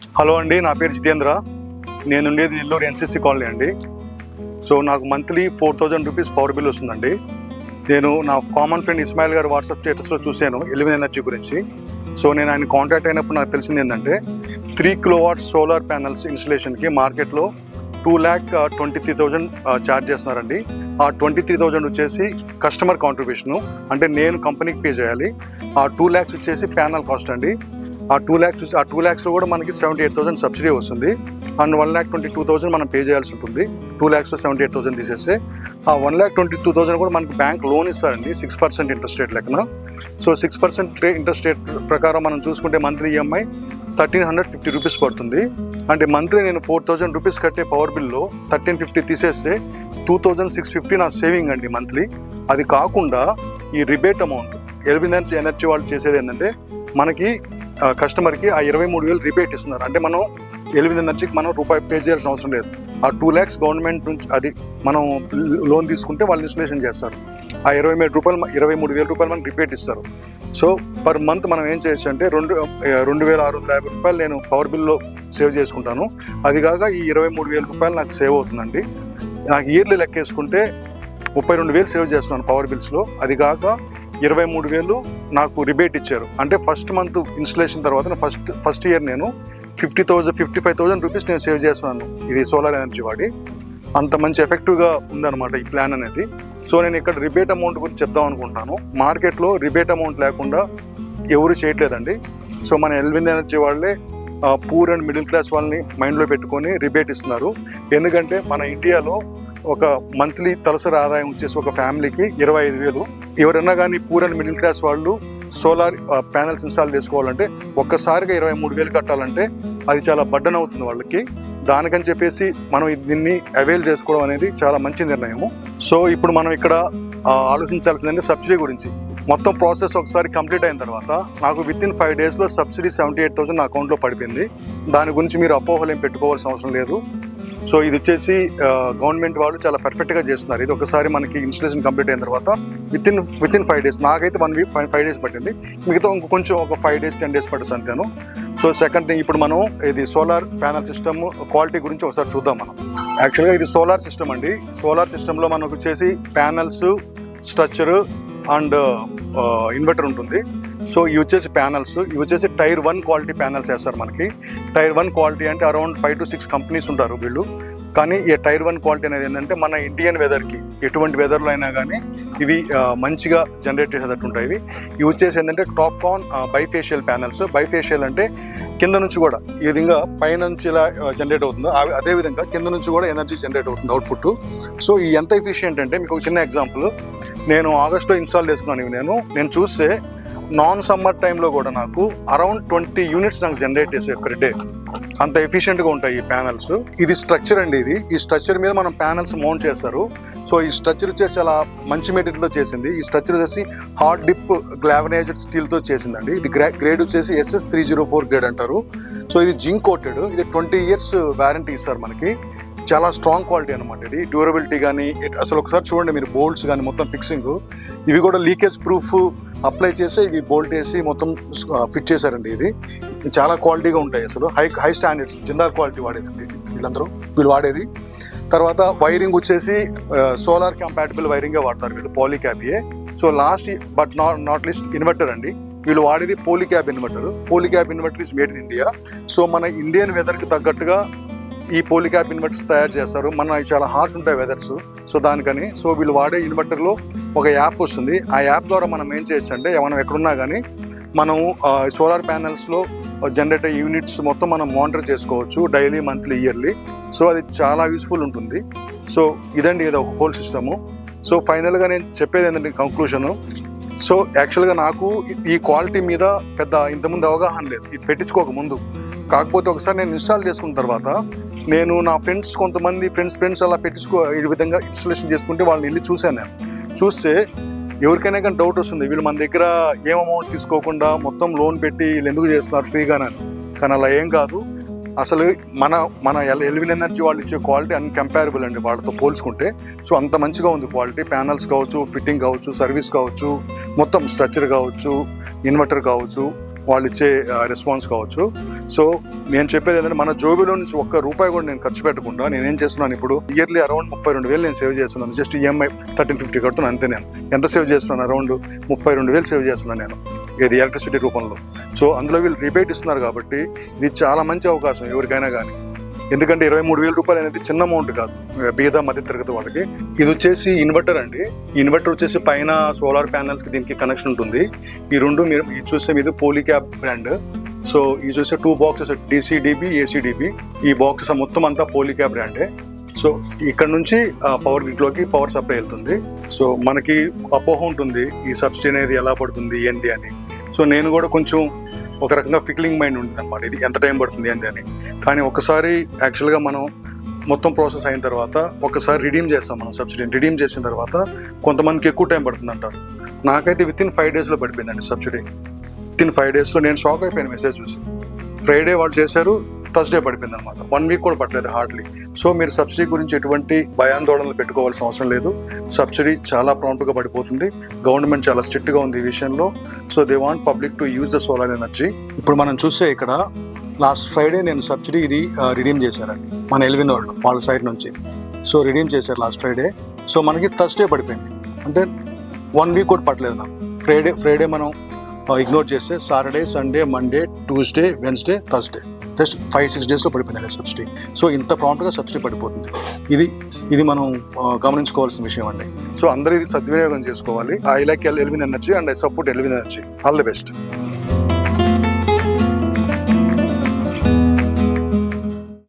Hello అండి నా పేరు జితేంద్ర. నేను ఉండేది నెల్లూరు ఎన్సీసీ కాలనీ అండి. సో నాకు monthly four thousand rupees power bill వస్తుందండి. నేను నా కామన్ ఫ్రెండ్ ఇస్మాయిల్ గారు వాట్సాప్ స్టేటస్లో చూశాను ఎలివెన్ ఎనర్జీ గురించి. సో నేను ఆయన కాంటాక్ట్ అయినప్పుడు నాకు తెలిసింది ఏంటంటే త్రీ కిలోవాట్ సోలార్ ప్యానల్స్ ఇన్స్టలేషన్కి మార్కెట్లో two lakh twenty three thousand charge చేస్తున్నారండి. ఆ ట్వంటీ త్రీ థౌజండ్ వచ్చేసి కస్టమర్ కాంట్రిబ్యూషను అంటే నేను కంపెనీకి పే చేయాలి. ఆ టూ ల్యాక్స్ వచ్చేసి ప్యానల్ కాస్ట్ అండి. ఆ టూ ల్యాక్స్ చూసి ఆ టూ ల్యాక్స్లో కూడా మనకి సెవెంటీ ఎయిట్ థౌసండ్ సబ్సిడీ వస్తుంది. And one lakh twenty two thousand మనం పే చేయాల్సి ఉంటుంది. Two lakhs seventy eight thousand తీసేస్తే. ఆ one lakh twenty two thousand కూడా మనకి బ్యాంక్ లోన్ ఇస్తారండి సిక్స్ పర్సెంట్ ఇంట్రెస్ట్ రేట్ లెక్కన. So six percent interest rate ప్రకారం మనం చూసుకుంటే monthly EMI thirteen hundred fifty rupees పడుతుంది. అంటే మంత్లీ నేను ఫోర్ థౌసండ్ రూపీస్ కట్టే పవర్ బిల్లో థర్టీన్ ఫిఫ్టీ తీసేస్తే టూ థౌజండ్ సిక్స్ ఫిఫ్టీ నా సేవింగ్ అండి మంత్లీ అది కాకుండా ఈ రిబేట్ అమౌంట్ ఎల్విన్ ఎనర్జీ వాళ్ళు చేసేది ఏంటంటే మనకి కస్టమర్కి ఆ ఇరవై మూడు వేలు రిబేట్ ఇస్తున్నారు. అంటే మనం ఎనిమిది ఎనర్జీకి మనం రూపాయి పే చేయాల్సిన అవసరం లేదు. ఆ టూ ల్యాక్స్ గవర్నమెంట్ నుంచి అది మనం లోన్ తీసుకుంటే వాళ్ళు ఇన్స్టలేషన్ చేస్తారు. ఆ ఇరవై మూడు రూపాయలు ఇరవై మూడు వేల రూపాయలు మనకి రిపేట్ ఇస్తారు. సో పర్ మంత్ మనం ఏం చేయొచ్చు అంటే రెండు రెండు వేల ఆరు వందల యాభై రూపాయలు నేను పవర్ బిల్లో సేవ్ చేసుకుంటాను. అది కాక ఈ ఇరవై మూడు వేల రూపాయలు నాకు సేవ్ అవుతుందండి. నాకు ఇయర్లీ లెక్కేసుకుంటే ముప్పై రెండు వేలు సేవ్ చేస్తున్నాను పవర్ బిల్స్లో. అది కాక ఇరవై మూడు వేలు నాకు రిబేట్ ఇచ్చారు. అంటే ఫస్ట్ మంత్ ఇన్స్టలేషన్ తర్వాత ఫస్ట్ ఫస్ట్ ఇయర్ నేను fifty thousand fifty five thousand rupees నేను సేవ్ చేస్తున్నాను. ఇది సోలార్ ఎనర్జీ వాడి. అంత మంచి ఎఫెక్టివ్గా ఉందన్నమాట ఈ ప్లాన్ అనేది. సో నేను ఇక్కడ రిబేట్ అమౌంట్ గురించి చెప్దాం అనుకుంటున్నాను మార్కెట్లో రిబేట్ అమౌంట్ లేకుండా ఎవరు చేయట్లేదండి. సో మన ఎల్విన్ ఎనర్జీ వాళ్ళే పూర్ అండ్ మిడిల్ క్లాస్ వాళ్ళని మైండ్లో పెట్టుకొని రిబేట్ ఇస్తున్నారు. ఎందుకంటే మన ఇండియాలో ఒక మంత్లీ తలసరి ఆదాయం వచ్చేసి ఒక ఫ్యామిలీకి ఇరవై ఐదు వేలు. ఎవరైనా కానీ పూర్ అండ్ మిడిల్ క్లాస్ వాళ్ళు సోలార్ ప్యానల్స్ ఇన్స్టాల్ చేసుకోవాలంటే ఒక్కసారిగా ఇరవై మూడు వేలు కట్టాలంటే అది చాలా బడ్డన్ అవుతుంది వాళ్ళకి. దానికని చెప్పేసి మనం దీన్ని అవైల్ చేసుకోవడం అనేది చాలా మంచి నిర్ణయము. సో ఇప్పుడు మనం ఇక్కడ ఆలోచించాల్సిందంటే సబ్సిడీ గురించి. మొత్తం ప్రాసెస్ ఒకసారి కంప్లీట్ అయిన తర్వాత నాకు విత్ ఇన్ ఫైవ్ డేస్లో సబ్సిడీ సెవెంటీ ఎయిట్ థౌసండ్ నా అకౌంట్లో పడిపోయింది. దాని గురించి మీరు అపోహలు ఏం పెట్టుకోవాల్సిన అవసరం లేదు. సో ఇది వచ్చేసి గవర్నమెంట్ వాళ్ళు చాలా పర్ఫెక్ట్గా చేస్తున్నారు. ఇది ఒకసారి మనకి ఇన్స్టలేషన్ కంప్లీట్ అయిన తర్వాత within within five days నాకైతే one week five five days పట్టింది. మిగతా ఇంకో కొంచెం ఒక ఫైవ్ డేస్ టెన్ డేస్ పట్టింది అంతేను. సో సెకండ్ థింగ్ ఇప్పుడు మనం ఇది సోలార్ ప్యానల్ సిస్టమ్ క్వాలిటీ గురించి ఒకసారి చూద్దాం మనం. యాక్చువల్గా ఇది సోలార్ సిస్టమ్ అండి. సోలార్ సిస్టంలో మనకు వచ్చేసి ప్యానల్స్ స్ట్రక్చర్ అండ్ ఇన్వర్టర్ ఉంటుంది. సో ఇవి వచ్చేసి ప్యానల్స్. ఇవి వచ్చేసి టైర్ వన్ క్వాలిటీ ప్యానల్స్ వేస్తారు మనకి. టైర్ వన్ క్వాలిటీ అంటే around five to six companies ఉంటారు వీళ్ళు. కానీ ఈ టైర్ వన్ క్వాలిటీ అనేది ఏంటంటే మన ఇండియన్ వెదర్కి ఎటువంటి వెదర్లో అయినా కానీ ఇవి మంచిగా జనరేట్ చేసేటట్టు ఉంటాయి. ఇవి ఇవి వచ్చేసి ఏంటంటే TOPCon bifacial panels. Bifacial అంటే కింద నుంచి కూడా ఈ విధంగా పైనుంచి ఇలా జనరేట్ అవుతుందో ఆ- అదే విధంగా కింద నుంచి కూడా ఎనర్జీ జనరేట్ అవుతుంది అవుట్పుట్. సో ఈ ఎంత ఎఫిషియెంట్ అంటే మీకు ఒక చిన్న ఎగ్జాంపుల్. నేను ఆగస్ట్లో ఇన్స్టాల్ చేసుకున్నాను ఇవి నేను. నేను చూస్తే నాన్ సమ్మర్ టైంలో కూడా నాకు అరౌండ్ ట్వంటీ యూనిట్స్ నాకు జనరేట్ చేసే ఎవ్రీ డే అంత ఎఫిషియెంట్గా ఉంటాయి ఈ ప్యానల్స్ ఇది స్ట్రక్చర్ అండి ఇది. ఈ స్ట్రక్చర్ మీద మనం ప్యానల్స్ మౌంట్ చేస్తారు. సో ఈ స్ట్రక్చర్ వచ్చేసి చాలా మంచి మెటీరియల్తో చేసింది. ఈ స్ట్రక్చర్ వచ్చేసి హార్డ్ డిప్ గ్లావనైజ్డ్ స్టీల్తో చేసిందండి. ఇది గ్రే గ్రేడ్ వచ్చేసి SS three zero four grade అంటారు. సో ఇది జింక్ కోటెడ్. ఇది ట్వంటీ ఇయర్స్ వారంటీ ఇస్తారు మనకి. చాలా స్ట్రాంగ్ క్వాలిటీ అనమాట ఇది. డ్యూరబిలిటీ కానీ అసలు ఒకసారి చూడండి మీరు బోల్ట్స్ కానీ మొత్తం ఫిక్సింగ్ ఇవి కూడా లీకేజ్ ప్రూఫ్ అప్లై చేసి ఇవి బోల్ట్ వేసి మొత్తం ఫిట్ చేశారండి ఇది. చాలా క్వాలిటీగా ఉంటాయి అసలు. High high standards Jindal quality వాడేదండి వీళ్ళందరూ. వీళ్ళు వాడేది. తర్వాత వైరింగ్ వచ్చేసి సోలార్ కంపాటబుల్ వైరింగే వాడతారు వీళ్ళు పాలిక్యాబియే. So last but not not least inverter అండి. వీళ్ళు వాడేది Polycab inverter. Polycab inverter is made in India. So మన ఇండియన్ వెదర్కి తగ్గట్టుగా ఈ పోలిక్యాబ్ ఇన్వర్టర్స్ తయారు చేస్తారు. మన చాలా హార్ష్ ఉంటాయి వెదర్స్. సో దానికని సో వీళ్ళు వాడే ఇన్వర్టర్లో ఒక యాప్ వస్తుంది. ఆ యాప్ ద్వారా మనం ఏం చేయొచ్చు అంటే మనం ఎక్కడున్నా కానీ మనం సోలార్ ప్యానల్స్లో జనరేట్ అయ్యే యూనిట్స్ మొత్తం మనం మానిటర్ చేసుకోవచ్చు డైలీ మంత్లీ ఇయర్లీ. సో అది చాలా యూస్ఫుల్ ఉంటుంది. సో ఇదండి ఇది హోల్ సిస్టము. సో ఫైనల్గా నేను చెప్పేది ఏంటంటే కంక్లూషను సో యాక్చువల్గా నాకు ఈ- ఈ క్వాలిటీ మీద పెద్ద ఇంతకుముందు అవగాహన లేదు. ఇది పెట్టించుకోక ముందు. కాకపోతే ఒకసారి నేను ఇన్స్టాల్ చేసుకున్న తర్వాత నేను నా ఫ్రెండ్స్ కొంతమంది ఫ్రెండ్స్ ఫ్రెండ్స్ అలా పెట్టించుకో ఈ విధంగా ఇన్స్టాలేషన్ చేసుకుంటే వాళ్ళని వెళ్ళి చూశాను నేను. చూస్తే ఎవరికైనా కానీ డౌట్ వస్తుంది వీళ్ళు మన దగ్గర ఏం అమౌంట్ తీసుకోకుండా మొత్తం లోన్ పెట్టి వీళ్ళు ఎందుకు చేస్తున్నారు ఫ్రీగానని కానీ అలా ఏం కాదు. అసలు మన మన ఎల్- ఎల్విన్ ఎనర్జీ వాళ్ళు ఇచ్చే క్వాలిటీ అన్కంపారబుల్ అండి వాళ్ళతో పోల్చుకుంటే. సో అంత మంచిగా ఉంది క్వాలిటీ ప్యానల్స్ కావచ్చు ఫిట్టింగ్ కావచ్చు సర్వీస్ కావచ్చు మొత్తం స్ట్రక్చర్ కావచ్చు ఇన్వర్టర్ కావచ్చు. వాళ్ళు ఇచ్చే రెస్పాన్స్ కావచ్చు. సో నేను చెప్పేది ఏంటంటే మన జోబిలో నుంచి ఒక్క రూపాయి కూడా నేను ఖర్చు పెట్టకుండా నేను ఏం చేస్తున్నాను ఇప్పుడు? ఇయర్లీ అరౌండ్ ముప్పై రెండు వేలు నేను సేవ్ చేస్తున్నాను. జస్ట్ ఈఎంఐ థర్టీన్ ఫిఫ్టీ కడుతున్నాను అంతే నేను. ఎంత సేవ్ చేస్తున్నాను? అరౌండ్ ముప్పై రెండు వేలు సేవ్ చేస్తున్నాను నేను. ఇది ఎలక్ట్రిసిటీ రూపంలో. సో అందులో వీళ్ళు రిబేట్ ఇస్తున్నారు కాబట్టి ఇది చాలా మంచి అవకాశం ఎవరికైనా కానీ ఎందుకంటే ఇరవై మూడు వేల రూపాయలు అనేది చిన్న అమౌంట్ కాదు. బీద మధ్యతరగతి వాళ్ళకి. ఇది వచ్చేసి ఇన్వర్టర్ అండి. ఇన్వర్టర్ వచ్చేసి పైన సోలార్ ప్యానల్స్కి దీనికి కనెక్షన్ ఉంటుంది. ఈ రెండు మీరు ఇది చూస్తే ఇది పోలీక్యాబ్ బ్రాండ్ సో ఇది చూస్తే టూ బాక్సెస్ డిసిడిబి ఏసీడిబి ఈ బాక్సెస్ మొత్తం అంతా పోలీక్యాబ్ బ్రాండే సో ఇక్కడ నుంచి పవర్ గ్రిడ్లోకి పవర్ సప్లై వెళ్తుంది. సో మనకి అపోహ ఉంటుంది ఈ సబ్సిడీ అనేది ఎలా పడుతుంది ఏంటి అని. సో నేను కూడా కొంచెం ఒక రకంగా ఫిక్లింగ్ మైండ్ ఉంటుంది అనమాట ఇది ఎంత టైం పడుతుంది అని అని కానీ ఒకసారి యాక్చువల్గా మనం మొత్తం ప్రాసెస్ అయిన తర్వాత ఒకసారి రిడీమ్ చేస్తాం మనం సబ్సిడీని. రిడీమ్ చేసిన తర్వాత కొంతమందికి ఎక్కువ టైం పడుతుంది అంటారు నాకైతే విత్ ఇన్ ఫైవ్ డేస్లో పడిపోయిందండి సబ్సిడీ. విత్ ఇన్ ఫైవ్ డేస్లో నేను షాక్ అయిపోయాను మెసేజ్ చూసి. ఫ్రైడే వాళ్ళు చేశారు థర్స్డే పడిపోయింది అనమాట వన్ వీక్ కూడా పట్టలేదు హార్డ్లీ సో మీరు సబ్సిడీ గురించి ఎటువంటి భయాందోళనలు పెట్టుకోవాల్సిన అవసరం లేదు. సబ్సిడీ చాలా ప్రాంప్ట్గా పడిపోతుంది. గవర్నమెంట్ చాలా స్ట్రిక్ట్గా ఉంది ఈ విషయంలో. So they want public to use the solar energy ఇప్పుడు మనం చూస్తే ఇక్కడ లాస్ట్ ఫ్రైడే నేను సబ్సిడీ ఇది రిడీమ్ చేశారండి. మన ఎల్విన్ వాళ్ళు వాళ్ళ సైడ్ నుంచి. సో రిడీమ్ చేశారు లాస్ట్ ఫ్రైడే సో మనకి థర్స్డే పడిపోయింది. అంటే వన్ వీక్ కూడా పట్టలేదు నాకు. ఫ్రైడే ఫ్రైడే మనం ఇగ్నోర్ చేస్తే Saturday Sunday Monday Tuesday Wednesday Thursday just five six డేస్లో పడిపోయిందండి సబ్సిడీ. సో ఇంత ప్రాంప్ట్గా సబ్సిడీ పడిపోతుంది. ఇది ఇది మనం గమనించుకోవాల్సిన విషయం అండి. సో అందరూ ఇది సద్వినియోగం చేసుకోవాలి. I like Elvin energy and I support Elvin energy. All the best.